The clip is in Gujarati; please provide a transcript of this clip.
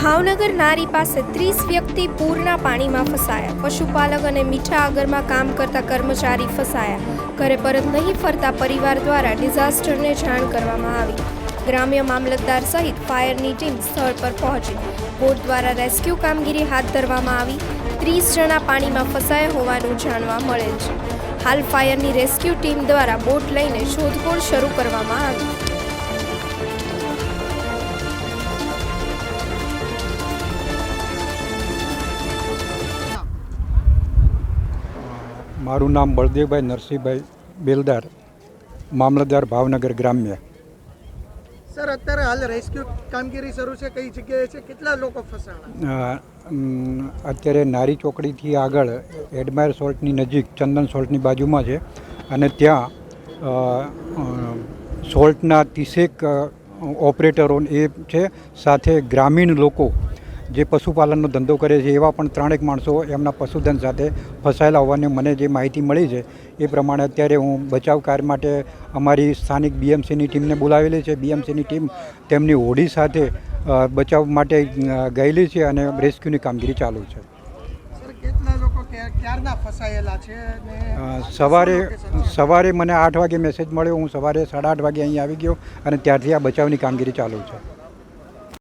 ભાવનગર નારી પાસે ત્રીસ વ્યક્તિ પૂરના પાણીમાં ફસાયા. પશુપાલક અને મીઠા આગરમાં કામ કરતા કર્મચારી ફસાયા. ઘરે પરત નહીં ફરતા પરિવાર દ્વારા ડિઝાસ્ટરને જાણ કરવામાં આવી. ગ્રામ્ય મામલતદાર સહિત ફાયરની ટીમ સ્થળ પર પહોંચી. બોટ દ્વારા રેસ્ક્યુ કામગીરી હાથ ધરવામાં આવી. ત્રીસ જણા પાણીમાં ફસાયા હોવાનું જાણવા મળેલ છે. હાલ ફાયરની રેસ્ક્યુ ટીમ દ્વારા બોટ લઈને શોધખોળ શરૂ કરવામાં આવી. મારું નામ બળદેવભાઈ નરસિંહભાઈ બેલદાર મામલતદાર ભાવનગર ગ્રામ્ય. સર અત્યારે હાલ રેસ્ક્યુ કામગીરી શરૂ છે કઈ જગ્યાએ છે કેટલા લોકો ફસાણા? અત્યારે નારી ચોકડીથી આગળ એડમાયર સોલ્ટની નજીક ચંદન સોલ્ટની બાજુમાં છે અને ત્યાં સોલ્ટના ત્રીસેક ઓપરેટરો એ છે સાથે ગ્રામીણ લોકો જે પશુપાલનનો ધંધો કરે છે એવા પણ ત્રણેક માણસો એમના પશુધન સાથે ફસાયેલા હોવાની મને જે માહિતી મળી છે એ પ્રમાણે અત્યારે હું બચાવ કાર્ય માટે અમારી સ્થાનિક બીએમસીની ટીમને બોલાવેલી છે. બીએમસીની ટીમ તેમની હોડી સાથે બચાવ માટે ગયેલી છે અને રેસ્ક્યુની કામગીરી ચાલુ છે. સવારે? સવારે મને આઠ વાગે મેસેજ મળ્યો. હું સવારે સાડા આઠ વાગે અહીં આવી ગયો અને ત્યારથી આ બચાવની કામગીરી ચાલુ છે.